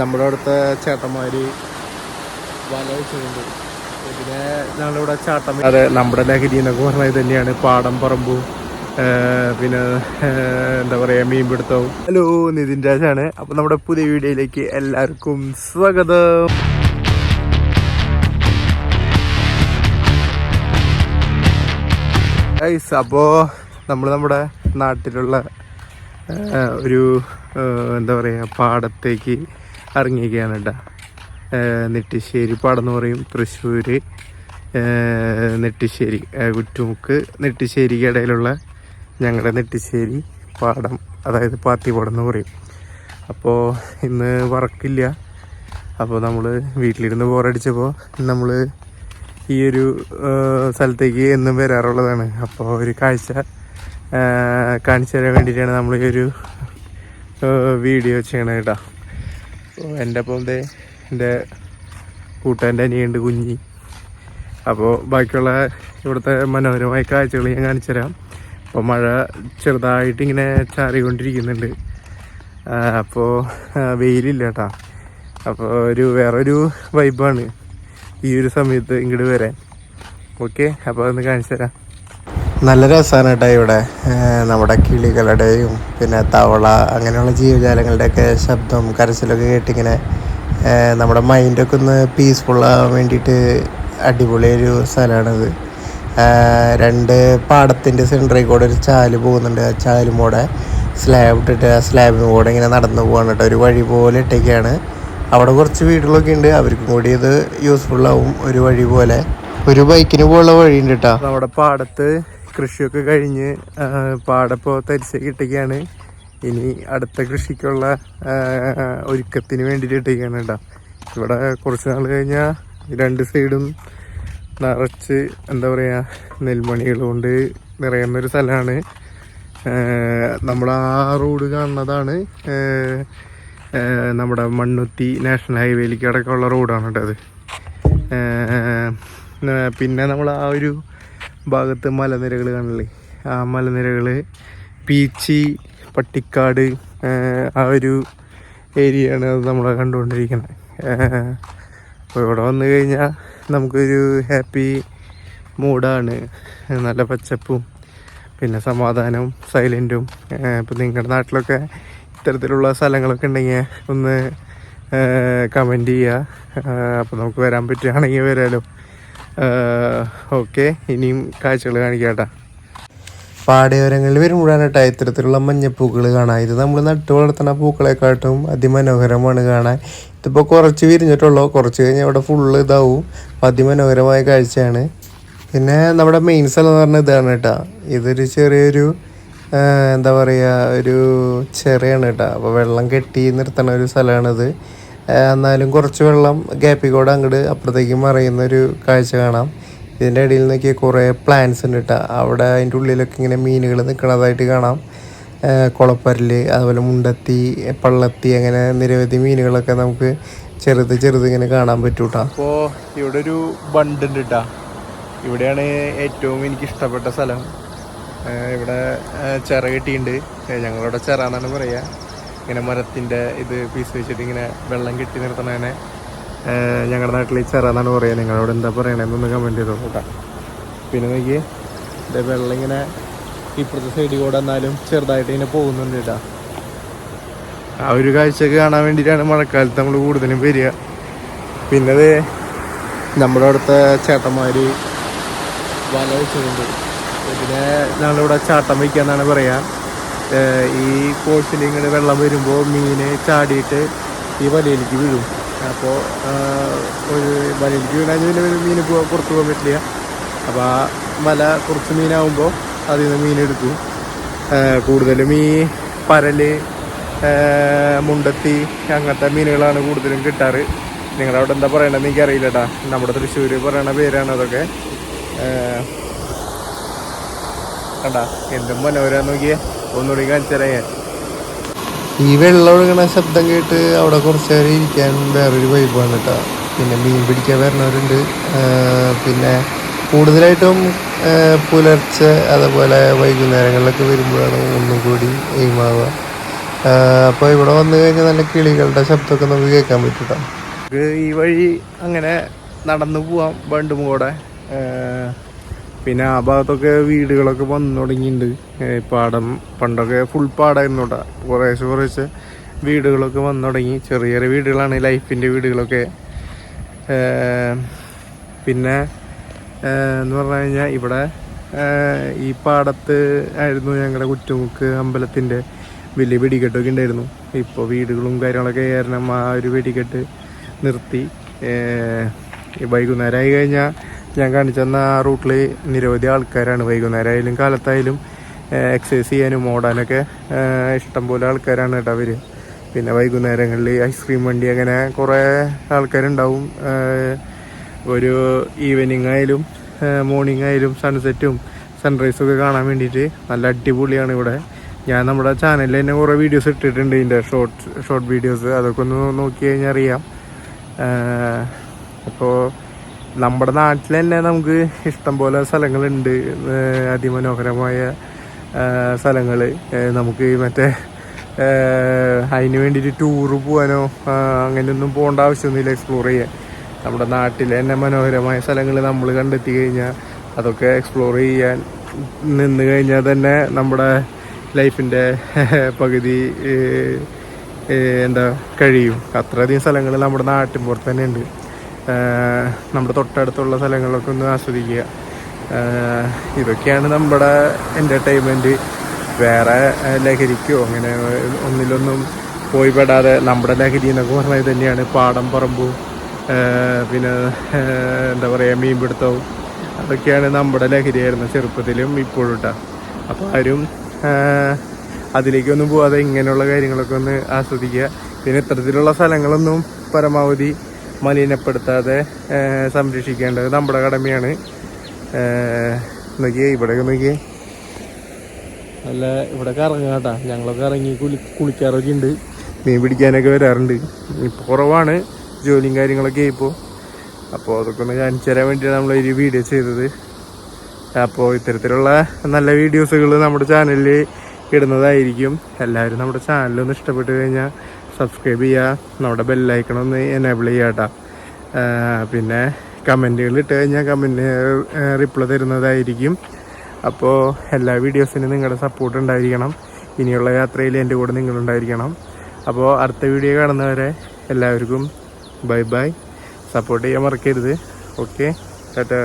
നമ്മുടെ അവിടുത്തെ ചേട്ടന്മാർ വല വെച്ചിട്ടുണ്ട്. ഇതിനെ ഞങ്ങളിവിടെ ചാട്ടം അതെ നമ്മുടെ ലഹരി എന്നൊക്കെ പറഞ്ഞാൽ ഇത് തന്നെയാണ്. പാടം പറമ്പും പിന്നെ എന്താ പറയുക മീൻപിടുത്തവും. ഹലോ നിതിൻ രാജാണ്. അപ്പം നമ്മുടെ പുതിയ വീഡിയോയിലേക്ക് എല്ലാവർക്കും സ്വാഗതം. ഐസ് അപ്പോൾ നമ്മൾ നമ്മുടെ നാട്ടിലുള്ള ഒരു എന്താ പറയുക പാടത്തേക്ക് ഇറങ്ങിയിരിക്കുകയാണ് കേട്ടോ. നെട്ടിശ്ശേരി പാടെന്ന് പറയും. തൃശ്ശൂർ നെട്ടിശ്ശേരി കുറ്റുമുക്ക് നെട്ടിശ്ശേരിക്ക് ഇടയിലുള്ള ഞങ്ങളുടെ നെട്ടിശ്ശേരി പാടം അതായത് പാത്തിപ്പാടം എന്ന് പറയും. അപ്പോൾ ഇന്ന് വർക്കില്ല. അപ്പോൾ നമ്മൾ വീട്ടിലിരുന്ന് ബോറടിച്ചപ്പോൾ നമ്മൾ ഈ ഒരു സ്ഥലത്തേക്ക് എന്നും വരാറുള്ളതാണ്. അപ്പോൾ ഒരു കാഴ്ച കാണിച്ചു തരാൻ വേണ്ടിയിട്ടാണ് നമ്മൾ ഈ ഒരു വീഡിയോ ചെയ്യണത് കേട്ടോ. എന്റെ ദേ എന്റെ കൂട്ടാന്റെ അനിയുണ്ട് കുഞ്ഞി. അപ്പോൾ ബാക്കിയുള്ള ഇവിടുത്തെ മനോഹരമായ കാഴ്ചകൾ ഞാൻ കാണിച്ചു തരാം. അപ്പോൾ മഴ ചെറുതായിട്ട് ഇങ്ങനെ ചാറിക്കൊണ്ടിരിക്കുന്നുണ്ട്. അപ്പോൾ വെയിലില്ല കേട്ടോ. അപ്പോൾ ഒരു വേറൊരു വൈബാണ് ഈ ഒരു സമയത്ത് ഇങ്ങോട്ട് വരാൻ. ഓക്കെ അപ്പോൾ അതൊന്ന് കാണിച്ചു തരാം. നല്ല രസമാണ് കേട്ടോ ഇവിടെ നമ്മുടെ കിളികളുടെയും പിന്നെ തവള അങ്ങനെയുള്ള ജീവജാലങ്ങളുടെയൊക്കെ ശബ്ദം കരച്ചിലൊക്കെ കേട്ടിങ്ങനെ നമ്മുടെ മൈൻഡൊക്കെ ഒന്ന് പീസ്ഫുള്ളാകാൻ വേണ്ടിയിട്ട് അടിപൊളിയൊരു സ്ഥലമാണിത്. രണ്ട് പാടത്തിന്റെ സെന്ററിൽ കൂടെ ഒരു ചാൽ പോകുന്നുണ്ട്. ആ ചാലും കൂടെ സ്ലാബ് ഇട്ടിട്ട് ആ സ്ലാബിന് കൂടെ ഇങ്ങനെ നടന്നു പോകാൻ കേട്ടോ. ഒരു വഴി പോലെ ഇട്ടേക്കാണ്. അവിടെ കുറച്ച് വീടുകളൊക്കെ ഉണ്ട്. അവർക്കും കൂടി ഇത് യൂസ്ഫുള്ളാവും ഒരു വഴി പോലെ. ഒരു ബൈക്കിന് പോലുള്ള വഴിയുണ്ട് കേട്ടോ. നമ്മുടെ പാടത്ത് കൃഷിയൊക്കെ കഴിഞ്ഞ് പാടപ്പോ പാടപ്പോൾ കിട്ടുകയാണ് ഇനി അടുത്ത കൃഷിക്കുള്ള ഒരുക്കത്തിന് വേണ്ടിയിട്ട് ഇട്ടിരിക്കുകയാണ് കേട്ടോ. ഇവിടെ കുറച്ച് നാൾ കഴിഞ്ഞാൽ രണ്ട് സൈഡും നിറച്ച് എന്താ പറയുക നെൽമണികൾ കൊണ്ട് നിറയുന്നൊരു സ്ഥലമാണ്. നമ്മൾ ആ റോഡ് കാണുന്നതാണ് നമ്മുടെ മണ്ണുത്തി നാഷണൽ ഹൈവേയിലേക്ക് അടക്കമുള്ള റോഡാണ് കേട്ടത് പിന്നെ നമ്മൾ ആ ഒരു ഭാഗത്ത് മലനിരകൾ കാണില്ലേ ആ മലനിരകൾ പീച്ചി പട്ടിക്കാട് ആ ഒരു ഏരിയയാണ് അത് നമ്മൾ കണ്ടുകൊണ്ടിരിക്കുന്നത്. അപ്പോൾ ഇവിടെ വന്നു കഴിഞ്ഞാൽ നമുക്കൊരു ഹാപ്പി മൂഡാണ്. നല്ല പച്ചപ്പും പിന്നെ സമാധാനവും സൈലന്റും ഇപ്പം നിങ്ങളുടെ നാട്ടിലൊക്കെ ഇത്തരത്തിലുള്ള സ്ഥലങ്ങളൊക്കെ ഉണ്ടെങ്കിൽ ഒന്ന് കമന്റ് ചെയ്യുക അപ്പോൾ നമുക്ക് വരാൻ പറ്റുകയാണെങ്കിൽ വരാമല്ലോ ഓക്കെ ഇനിയും കാഴ്ചകൾ കാണിക്കാട്ടാ. പാടയോരങ്ങളിൽ വരുമ്പോഴാണ് കേട്ടോ ഇത്തരത്തിലുള്ള മഞ്ഞപ്പൂക്കൾ കാണാൻ ഇത് നമ്മൾ നട്ടു വളർത്തുന്ന പൂക്കളെക്കാട്ടും അതിമനോഹരമാണ് കാണാൻ. ഇതിപ്പോൾ കുറച്ച് വിരിഞ്ഞിട്ടുള്ളൂ. കുറച്ച് കഴിഞ്ഞാൽ അവിടെ ഫുള്ള് ഇതാവും. അപ്പം അതിമനോഹരമായ കാഴ്ചയാണ്. പിന്നെ നമ്മുടെ മെയിൻ സ്ഥലം എന്ന് പറഞ്ഞാൽ ഇതാണ് കേട്ടോ. ഇതൊരു ചെറിയൊരു എന്താ പറയുക ഒരു ചെറിയാണ് കേട്ടോ. അപ്പോൾ വെള്ളം കെട്ടി നിർത്തണ ഒരു സ്ഥലമാണിത്. എന്നാലും കുറച്ച് വെള്ളം ഗ്യാപ്പിക്കോട് കൂടെ അങ്ങോട്ട് അപ്പുറത്തേക്ക് മറിയുന്ന ഒരു കാഴ്ച കാണാം. ഇതിന്റെ ഇടയിൽ നിന്നൊക്കെ കുറേ പ്ലാന്റ്സ് ഉണ്ട് കേട്ടോ അവിടെ അതിന്റെ ഉള്ളിലൊക്കെ ഇങ്ങനെ മീനുകൾ നിൽക്കുന്നതായിട്ട് കാണാം. കുളപ്പരൽ അതുപോലെ മുണ്ടത്തി പള്ളത്തി അങ്ങനെ നിരവധി മീനുകളൊക്കെ നമുക്ക് ചെറുത് ചെറുത് ഇങ്ങനെ കാണാൻ പറ്റും കേട്ടോ അപ്പോൾ ഇവിടെ ഒരു ബണ്ട് ഉണ്ട് കേട്ടോ ഇവിടെയാണ് ഏറ്റവും എനിക്ക് ഇഷ്ടപ്പെട്ട സ്ഥലം ഇവിടെ ചിറ കിട്ടിയിട്ടുണ്ട് ഞങ്ങളിവിടെ ചിറ എന്നാണ് പറയുക ഇങ്ങനെ മരത്തിന്റെ ഇത് പീസ് വെച്ചിട്ട് ഇങ്ങനെ വെള്ളം കെട്ടി നിർത്തണേനെ. ഞങ്ങളുടെ നാട്ടിൽ ചെറാന്നാണ് പറയുക നിങ്ങളോട് എന്താ പറയണതെന്നൊന്ന് കമന്റ് ചെയ്തോ? കേട്ടോ പിന്നെ നോക്കിയേ. ഇത് വെള്ളം ഇങ്ങനെ ഇപ്പുറത്തെ സൈഡിൽ കൂടെ എന്നാലും ചെറുതായിട്ട് ഇങ്ങനെ പോകുന്നുണ്ട് കേട്ടോ. ആ ഒരു കാഴ്ചയൊക്കെ കാണാൻ വേണ്ടിയിട്ടാണ് മഴക്കാലത്ത് നമ്മൾ കൂടുതലും വരിക. പിന്നെ അത് നമ്മുടെ അവിടുത്തെ ചേട്ടന്മാർ വല വെച്ചിട്ടുണ്ട്. ഇതിനെ ഞങ്ങളിവിടെ ചാട്ടം വയ്ക്കുക എന്നാണ് പറയുക ഈ കോഴ്സിൽ ഇങ്ങനെ വെള്ളം വരുമ്പോൾ മീന് ചാടിയിട്ട് ഈ വലയിലേക്ക് വീഴും. അപ്പോൾ ഒരു വലയിലേക്ക് വീണാൽ പിന്നെ മീൻ പുറത്ത് പോകാൻ പറ്റില്ല. അപ്പോൾ ആ വല കുറച്ച് മീനാകുമ്പോൾ അതിൽ നിന്ന് മീൻ എടുക്കും. കൂടുതലും ഈ പരൽ മുണ്ടത്തി അങ്ങനത്തെ മീനുകളാണ് കൂടുതലും കിട്ടാറ്. നിങ്ങളവിടെ എന്താ പറയണതെന്ന് എനിക്കറിയില്ല കേട്ടാ നമ്മുടെ തൃശ്ശൂർ പറയണ പേരാണ് അതൊക്കെ. കണ്ടാ എന്തും മനോഹരം നോക്കിയേ. ഒന്നുകൂടി കാണിച്ചു തരാം ഞാൻ. ഈ വെള്ളം ഒഴുകണ ശബ്ദം കേട്ട് അവിടെ കുറച്ച് നേരം ഇരിക്കാൻ വേറൊരു വൈബാണ് കേട്ടോ. പിന്നെ മീൻ പിടിക്കാൻ വരണവരുണ്ട്. പിന്നെ കൂടുതലായിട്ടും പുലർച്ചെ അതുപോലെ വൈകുന്നേരങ്ങളിലൊക്കെ വരുമ്പോഴാണ് ഒന്നും കൂടി എയിമാവുക അപ്പോൾ ഇവിടെ വന്നു കഴിഞ്ഞാൽ നല്ല കിളികളുടെ ശബ്ദമൊക്കെ നമുക്ക് കേൾക്കാൻ പറ്റും കേട്ടോ. ഈ വഴി അങ്ങനെ നടന്നു പോവാം വണ്ടും കൂടെ പിന്നെ ആ ഭാഗത്തൊക്കെ വീടുകളൊക്കെ വന്നു തുടങ്ങിയിട്ടുണ്ട്. പാടം പണ്ടൊക്കെ ഫുൾ പാടായിരുന്നു കേട്ടോ കുറേശ്ശെ കുറേശ്ശെ വീടുകളൊക്കെ വന്നു തുടങ്ങി. ചെറിയ ചെറിയ വീടുകളാണ് ലൈഫിന്റെ വീടുകളൊക്കെ. പിന്നെ എന്ന് പറഞ്ഞു കഴിഞ്ഞാൽ ഇവിടെ ഈ പാടത്ത് ആയിരുന്നു ഞങ്ങളുടെ കുറ്റുമുക്ക് അമ്പലത്തിന്റെ വലിയ വെടിക്കെട്ടൊക്കെ ഉണ്ടായിരുന്നു. ഇപ്പോൾ വീടുകളും കാര്യങ്ങളൊക്കെ കാരണം ആ ഒരു വെടിക്കെട്ട് നിർത്തി. വൈകുന്നേരമായി കഴിഞ്ഞാൽ ഞാൻ കാണിച്ചു തന്ന ആ റൂട്ടിൽ നിരവധി ആൾക്കാരാണ് വൈകുന്നേരമായാലും കാലത്തായാലും എക്സസൈസ് ചെയ്യാനും ഓടാനൊക്കെ ഇഷ്ടം ഇഷ്ടംപോലെ ആൾക്കാരാണ് കേട്ടോ അവർ പിന്നെ വൈകുന്നേരങ്ങളിൽ ഐസ്ക്രീം വണ്ടി അങ്ങനെ കുറേ ആൾക്കാരുണ്ടാവും. ഒരു ഈവനിങ് ആയാലും മോർണിംഗ് ആയാലും സൺസെറ്റും സൺറൈസൊക്കെ കാണാൻ വേണ്ടിയിട്ട് നല്ല അടിപൊളിയാണ് ഇവിടെ. ഞാൻ നമ്മുടെ ചാനലിൽ തന്നെ കുറേ വീഡിയോസ് ഇട്ടിട്ടുണ്ട് ഇതിന്റെ ഷോർട്ട് ഷോർട്ട് വീഡിയോസ് അതൊക്കെ ഒന്ന് നോക്കി കഴിഞ്ഞാൽ അറിയാം അപ്പോൾ നമ്മുടെ നാട്ടിൽ തന്നെ നമുക്ക് ഇഷ്ടംപോലെ സ്ഥലങ്ങളുണ്ട് അതിമനോഹരമായ സ്ഥലങ്ങൾ നമുക്ക് മറ്റേ അതിന് വേണ്ടിയിട്ട് ടൂറ് പോകാനോ അങ്ങനെയൊന്നും പോകേണ്ട ആവശ്യമൊന്നുമില്ല എക്സ്പ്ലോർ ചെയ്യാൻ. നമ്മുടെ നാട്ടിൽ തന്നെ മനോഹരമായ സ്ഥലങ്ങൾ നമ്മൾ കണ്ടെത്തി കഴിഞ്ഞാൽ അതൊക്കെ എക്സ്പ്ലോർ ചെയ്യാൻ നിന്ന് കഴിഞ്ഞാൽ തന്നെ നമ്മുടെ ലൈഫിന്റെ പകുതി എന്താ കഴിയും. അത്രയധികം സ്ഥലങ്ങൾ നമ്മുടെ നാട്ടിൻ പുറത്ത് തന്നെ ഉണ്ട് നമ്മുടെ തൊട്ടടുത്തുള്ള സ്ഥലങ്ങളൊക്കെ ഒന്ന് ആസ്വദിക്കുക. ഇതൊക്കെയാണ് നമ്മുടെ എന്റർടൈൻമെന്റ് വേറെ ലഹരിക്കോ അങ്ങനെ ഒന്നിലൊന്നും പോയി പെടാതെ നമ്മുടെ ലഹരി എന്നൊക്കെ പറഞ്ഞത് തന്നെയാണ്. പാടം പറമ്പു പിന്നെ എന്താ പറയുക മീൻപിടുത്തവും അതൊക്കെയാണ് നമ്മുടെ ലഹരിയായിരുന്നു ചെറുപ്പത്തിലും ഇപ്പോഴും കേട്ടോ അപ്പോൾ ആരും അതിലേക്കൊന്നും പോവാതെ ഇങ്ങനെയുള്ള കാര്യങ്ങളൊക്കെ ഒന്ന് ആസ്വദിക്കുക. പിന്നെ ഇത്തരത്തിലുള്ള സ്ഥലങ്ങളൊന്നും പരമാവധി മലിനപ്പെടുത്താതെ സംരക്ഷിക്കേണ്ടത് നമ്മുടെ കടമയാണ്. നോക്കിയേ ഇവിടെയൊക്കെ നോക്കിയേ. നല്ല ഇവിടെ ഇറങ്ങുക കേട്ടാ. ഞങ്ങളൊക്കെ ഇറങ്ങി കുളി കുളിക്കാറൊക്കെ ഉണ്ട്. മീൻ പിടിക്കാനൊക്കെ വരാറുണ്ട്. ഇപ്പോൾ കുറവാണ് ജോലിയും കാര്യങ്ങളൊക്കെ ഇപ്പോൾ അപ്പോൾ അതൊക്കെ ഒന്ന് കാണിച്ചു തരാൻ വേണ്ടിയാണ് നമ്മൾ ഒരു വീഡിയോ ചെയ്തത്. അപ്പോൾ ഇത്തരത്തിലുള്ള നല്ല വീഡിയോസുകൾ നമ്മുടെ ചാനലിൽ ഇടുന്നതായിരിക്കും. എല്ലാവരും നമ്മുടെ ചാനലൊന്ന് ഇഷ്ടപ്പെട്ടു കഴിഞ്ഞാൽ സബ്സ്ക്രൈബ് ചെയ്യുക നമ്മുടെ ബെല്ലൈക്കണൊന്ന് എനേബിൾ ചെയ്യുക കേട്ടോ പിന്നെ കമന്റുകൾ ഇട്ട് കഴിഞ്ഞാൽ കമന്റ് റിപ്ലൈ തരുന്നതായിരിക്കും. അപ്പോൾ എല്ലാ വീഡിയോസിനും നിങ്ങളുടെ സപ്പോർട്ട് ഉണ്ടായിരിക്കണം. ഇനിയുള്ള യാത്രയിൽ എന്റെ കൂടെ നിങ്ങളുണ്ടായിരിക്കണം അപ്പോൾ അടുത്ത വീഡിയോ കാണുന്നവരെ എല്ലാവർക്കും ബൈ ബൈ സപ്പോർട്ട് ചെയ്യാൻ മറക്കരുത്. ഓക്കെ ടാറ്റാ